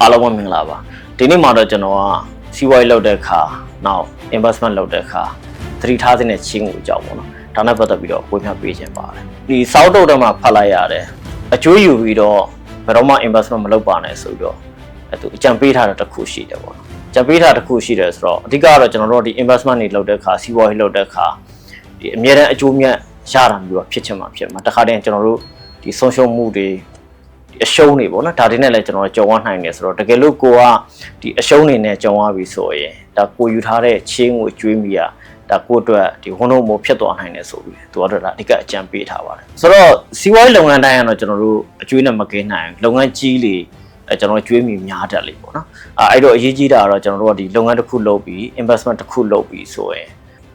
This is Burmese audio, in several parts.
အားလုံးပဲမင်္ဂလာပါဒီနေ့မှာတော့ကျွန်တော်ကစီးပွားရေးလုပ်တဲ့အခါနောက် investment လုပ်တဲ့အခါသတိထားသင့်တဲ့ချင်းကိုအကြောင်းပေါ့နော်ဒါနဲ့ပတ်သက်ပြီးတော့ဝေမျှပေးခြင်းပါတယ်ဒီစောက်တုတ်တော့မှဖတ်လိုက်ရတယ်အကျိုးယူပြီးတော့ဘယ်တော့မှ investment မလုပ်ပါနဲ့ဆိုပြီးတော့အဲသူအကြံပေးထားတဲ့တစ်ခုရှိတယ်ပေါ့နော်အကြံပေးထားတဲ့တစ်ခုရှိတယ်ဆိုတော့အဓိကကတော့ကျွန်တော်တို့ဒီ investment တွေလုပ်တဲ့အခါစီးပွားရေးလုပ်တဲ့အခါဒီအမြဲတမ်းအကျိုးမြတ်ရတာမျိုးတော့ဖြစ်ချင်မှာဖြစ်မှာတခါတည်းကျွန်တော်တို့ဒီဆုံးရှုံးမှုတွေဒီ အရှုံးတွေပေါ့နော်ဒါတွေနဲ့လည်းကျွန်တော်ကြုံရနိုင်တယ်ဆိုတော့တကယ်လို့ကိုကဒီအရှုံးတွေနဲ့ကြုံရပြီဆိုရင်ဒါကိုယူထားတဲ့ချင်းကိုကျွေးမိရဒါကိုအတွက်ဒီဝန်တော့မို့ဖြစ်သွားနိုင်တယ်ဆိုပြီးသူကတော့ဒါအဓိကအကြံပေးထားပါတယ်ဆိုတော့စီးပွားရေးလုပ်ငန်းတိုင်းကတော့ကျွန်တော်တို့အကျွေးနဲ့မကင်းနိုင်ဘူးလုပ်ငန်းကြီးလေအဲကျွန်တော်ကျွေးမိများတက်လေပေါ့နော်အဲအဲ့တော့အရေးကြီးတာကတော့ကျွန်တော်တို့ကဒီလုပ်ငန်းတစ်ခုလုပ်ပြီး investment တစ်ခုလုပ်ပြီးဆိုရင်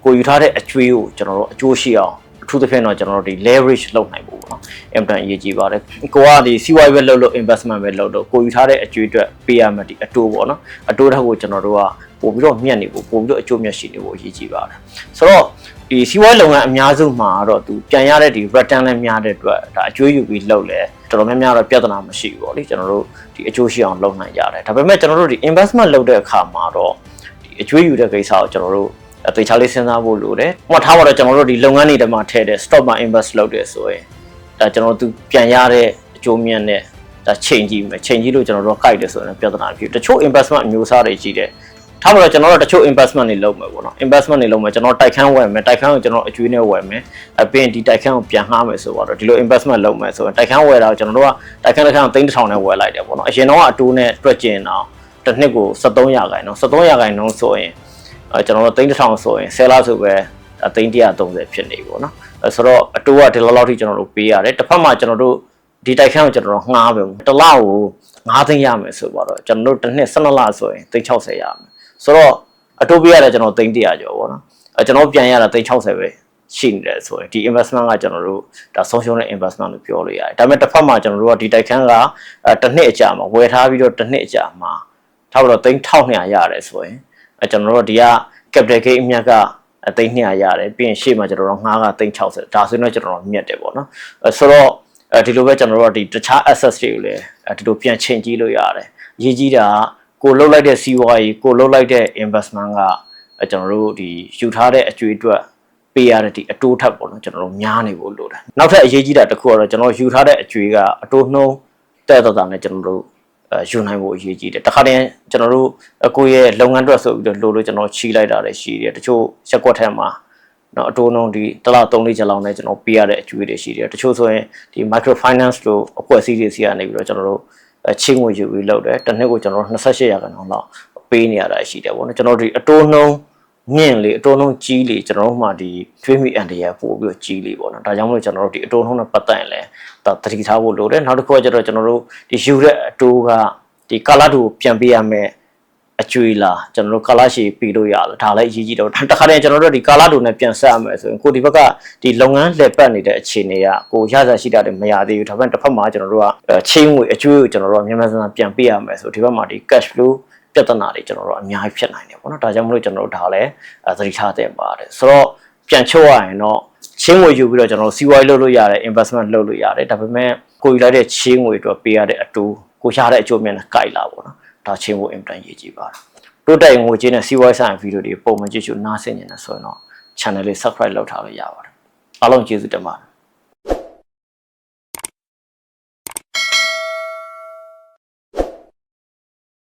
ကိုယူထားတဲ့အကျွေးကိုကျွန်တော်တို့အကျိုးရှိအောင် အထူးသဖြင့်တော့ကျွန်တော်တို့ဒီ leverage လုပ်နိုင်ဖို့ပေါ့နော်အင်တန်အရေးကြီးပါတယ်ကိုကဒီစီးပွားရေးပဲလုပ်လို့ investment ပဲလုပ်လို့ကိုယူထားတဲ့အကျွေးအတွက်ပေးရမယ်ဒီအတိုးပေါ့နော်အတိုးထက်ကိုကျွန်တော်တို့ကပို့ပြီးတော့မြတ်နေဖို့ပို့ပြီးတော့အကျိုးမြတ်ရှိနေဖို့အရေးကြီးပါတယ်ဆိုတော့ဒီစီးပွားရေးလုပ်ငန်းအများစုမှာတော့သူပြန်ရတဲ့ဒီ return လည်းများတဲ့အတွက်ဒါအကျွေးယူပြီးလုပ်လဲတော်တော်များများတော့ပြဿနာမရှိဘူးပေါ့လေကျွန်တော်တို့ဒီအကျိုးရှိအောင်လုပ်နိုင်ကြတယ်ဒါပေမဲ့ကျွန်တော်တို့ဒီ investment လုပ်တဲ့အခါမှာတော့ဒီအကျွေးယူတဲ့ကိစ္စကိုကျွန်တော်တို့ အသေးချာလေးစဉ်းစားဖို့လိုတယ်။ဟိုမှာထားပါတော့ကျွန်တော်တို့ဒီလုပ်ငန်းတွေတည်းမှာထည့်တဲ့ stock မှာ invest လုပ်တယ်ဆိုရင်ဒါကျွန်တော်တို့ပြန်ရတဲ့အကျိုးမြတ်နဲ့ဒါချိန်ကြည့်မယ်ချိန်ကြည့်လို့ကျွန်တော်တို့ကိုက်တယ်ဆိုရင်ပြဿနာဖြစ်တချို့ investment အမျိုးအစားတွေရှိတယ်။ထားပါတော့ကျွန်တော်တို့တချို့ investment တွေလုပ်မယ်ပေါ့နော် investment တွေလုပ်မယ်ကျွန်တော်တိုက်ခန်းဝယ်မယ်တိုက်ခန်းကိုကျွန်တော်အကျွေးနဲ့ဝယ်မယ်အပြင်ဒီတိုက်ခန်းကိုပြန်ငှားမယ်ဆိုတော့ဒီလို investment လုပ်မယ်ဆိုရင်တိုက်ခန်းဝယ်တာကိုကျွန်တော်တို့ကတိုက်ခန်းတစ်ခန်းကို3000နဲ့ဝယ်လိုက်တယ်ပေါ့နော်အရင်တော့အတိုးနဲ့တွက်ကျင်အောင်တစ်နှစ်ကို73ရာခိုင်နှုန်း73ရာခိုင်နှုန်းဆိုရင် အဲကျွန်တော်တို့3000ဆိုရင်10လဆိုပဲအသိန်း130ဖြစ်နေပြီပေါ့နော်အဲဆိုတော့အတိုးကဒီလောက်လောက်ထိကျွန်တော်တို့ပေးရတယ်တစ်ဖက်မှာကျွန်တော်တို့ဒီတိုက်ခန်းကိုကျွန်တော်တို့ငှားပဲတစ်လကို9သိန်းရမယ်ဆိုတော့ကျွန်တော်တို့တစ်နှစ်12လဆိုရင်360ရမယ်ဆိုတော့အတိုးပေးရတယ်ကျွန်တော်သိန်း100ကျော်ပေါ့နော်အဲကျွန်တော်ပြန်ရတာ360ပဲရှိနေတယ်ဆိုရင်ဒီ investment ကကျွန်တော်တို့ဒါဆုံးရှုံးတဲ့ investment လို့ပြောလို့ရတယ်ဒါပေမဲ့တစ်ဖက်မှာကျွန်တော်တို့ကဒီတိုက်ခန်းကအဲတစ်နှစ်အကြာမှာဝယ်ထားပြီးတော့တစ်နှစ်အကြာမှာထားပြီးတော့3200ရတယ်ဆိုရင် အဲကျွန်တော်တို့ဒီက capital gain အမြတ်ကအသိန်း200ရတယ်ပြီးရင်ရှေ့မှာကျွန်တော်တို့ငှားကသိန်း60ဒါဆိုရင်တော့ကျွန်တော်တို့မြတ်တယ်ပေါ့နော်အဲဆိုတော့အဲဒီလိုပဲကျွန်တော်တို့ကဒီတခြား assets တွေကိုလည်းဒီလိုပြန်ချိန်ကြည့်လို့ရတယ်အရေးကြီးတာကကိုလှုပ်လိုက်တဲ့စီးပွားရေးကိုလှုပ်လိုက်တဲ့ investment ကအဲကျွန်တော်တို့ဒီယူထားတဲ့အကျွေးအတွက်ပေးရတဲ့ဒီအတိုးထပ်ပေါ့နော်ကျွန်တော်တို့များနေဖို့လိုတယ်နောက်ထပ်အရေးကြီးတာတစ်ခုကတော့ကျွန်တော်ယူထားတဲ့အကျွေးကအတိုးနှုံးတဲ့တော်တာနဲ့ကျွန်တော်တို့အဲ ယူနိုင်ဖို့အရေးကြီးတယ်တခါတည်းကျွန်တော်တို့ကိုယ့်ရဲ့လုပ်ငန်းအတွက်ဆိုပြီးတော့လိုလို့ကျွန်တော်ချီလိုက်တာလည်းရှိတယ်တချို့ရက်ကွက်ထဲမှာနော်အတိုးနှုံးဒီတစ်လ3လေးချက်လောက်နဲ့ကျွန်တော်ပေးရတဲ့အကျွေးတွေရှိတယ်တချို့ဆိုရင်ဒီ micro finance လို့အဖွဲ့အစည်းတွေစီကနေပြီးတော့ကျွန်တော်တို့အချင်းငွေယူပြီးလုပ်တယ်တစ်နှစ်ကိုကျွန်တော်တို့28ရာခိုင်နှုန်းလောက်ပေးနေရတာရှိတယ်ပေါ့နော်ကျွန်တော်တို့ဒီအတိုးနှုံး မြင့်လေအတိုးနှုန်းကြီးလေကျွန်တော်တို့မှဒီကျွေးမိအန်တရပို့ပြီးတော့ကြီးလေပေါ့နော်ဒါကြောင့်မလို့ကျွန်တော်တို့ဒီအတိုးနှုန်းနဲ့ပတ်သက်ရင်လည်းဒါတတိထားဖို့လိုတယ်နောက်တစ်ခုကကျတော့ကျွန်တော်တို့ဒီယူတဲ့အတိုးကဒီကာလာတူပြန်ပေးရမယ်အကျွေးလားကျွန်တော်တို့ကာလာရှည်ပြီးလို့ရလားဒါလည်းအရေးကြီးတော့တခါတည်းကျွန်တော်တို့ဒီကာလာတူနဲ့ပြန်ဆက်ရမယ်ဆိုရင်ကိုဒီဘက်ကဒီလုပ်ငန်းလှည့်ပတ်နေတဲ့အခြေအနေကကိုရစားရှိတာတွေမရသေးဘူးဒါပေမဲ့တစ်ဖက်မှာကျွန်တော်တို့ကချင်းငွေအကျွေးကိုကျွန်တော်တို့ကမြန်မာစံပြန်ပေးရမယ်ဆိုဒီဘက်မှာဒီ cash flow ပြဿနာတွေကျွန်တော်တို့အများကြီးဖြစ်နိုင်တယ်ပေါ့နော်ဒါကြောင့်မလို့ကျွန်တော်တို့ဒါလည်းသတိထားသင့်ပါတယ်ဆိုတော့ပြန်ချုပ်ရရင်တော့ချင်းငွေယူပြီးတော့ကျွန်တော်တို့စီးပွားရေးလုပ်လို့ရတယ် investment လုပ်လို့ရတယ်ဒါပေမဲ့ကိုယူလိုက်တဲ့ချင်းငွေအတွက်ပေးရတဲ့အတူကိုရတဲ့အကျိုးမြတ်နဲ့ကြိုက်လာပေါ့နော်ဒါချင်းကိုအင်တန်ရေးကြည့်ပါတော့တိုးတက်ငွေကြေးနဲ့စီးပွားရေးဆိုင်ဗီဒီယိုတွေပုံမှန်ကြည့်ရှုနားဆင်နေတယ်ဆိုရင်တော့ channel လေး subscribe လုပ်ထားလို့ရပါတယ်အားလုံးကျေးဇူးတင်ပါတယ်